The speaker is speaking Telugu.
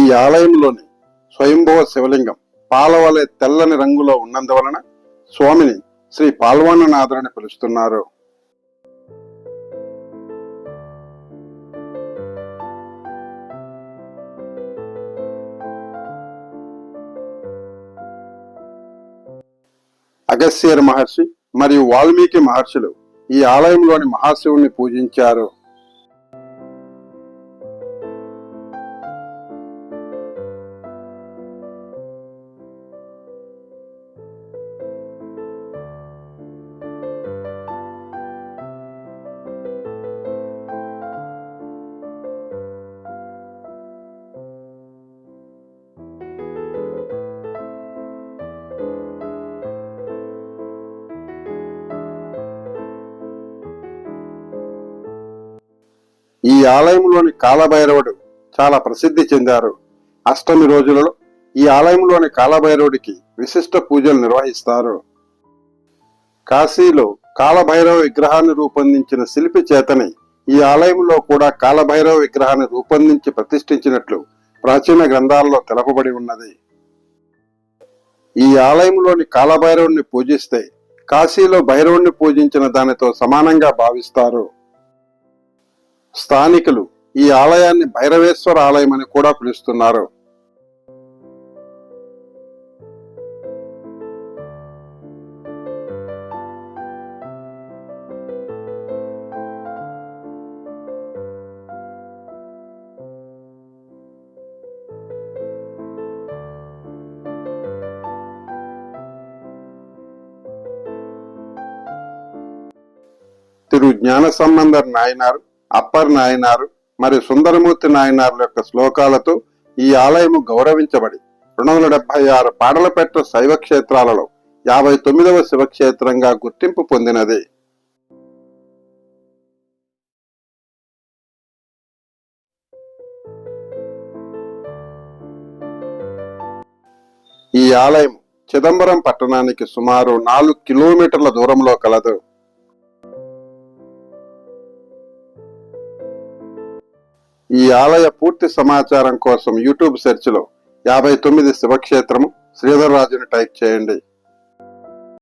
ఈ ఆలయంలోని స్వయంభవ శివలింగం పాలవలే తెల్లని రంగులో ఉన్నందువలన స్వామిని శ్రీ పాల్వాననాథుడని పిలుస్తున్నారు. అగస్త్యర్ మహర్షి మరియు వాల్మీకి మహర్షులు ఈ ఆలయంలోని మహాశివుణ్ణి పూజించారు. ఈ ఆలయంలోని కాలభైరవుడు చాలా ప్రసిద్ధి చెందారు. అష్టమి రోజులలో ఈ ఆలయంలోని కాలభైరవుడికి విశిష్ట పూజలు నిర్వహిస్తారు. కాశీలో కాలభైరవ విగ్రహాన్ని రూపొందించిన శిల్పి చేతని ఈ ఆలయంలో కూడా కాలభైరవ విగ్రహాన్ని రూపొందించి ప్రతిష్ఠించినట్లు ప్రాచీన గ్రంథాల్లో తెలపబడి ఉన్నది. ఈ ఆలయంలోని కాలభైరవుణ్ణి పూజిస్తే కాశీలో భైరవుణ్ణి పూజించిన దానితో సమానంగా భావిస్తారు. స్థానికులు ఈ ఆలయాన్ని భైరవేశ్వర ఆలయం అని కూడా పిలుస్తున్నారు. తిరు జ్ఞాన సంబంధర్ నాయనారు అప్పర్ నాయనారు మరియు సుందరమూర్తి నాయనారుల యొక్క శ్లోకాలతో ఈ ఆలయము గౌరవించబడి రెండు వందల డెబ్బై ఆరు పాడలపెట్ట శైవ క్షేత్రాలలో యాభై తొమ్మిదవ శివక్షేత్రంగా గుర్తింపు పొందినది. ఈ ఆలయం చిదంబరం పట్టణానికి సుమారు నాలుగు కిలోమీటర్ల దూరంలో కలదు. ఈ ఆలయ పూర్తి సమాచారం కోసం యూట్యూబ్ సెర్చ్లో యాభై తొమ్మిది శివక్షేత్రము శ్రీధర్రాజుని టైప్ చేయండి.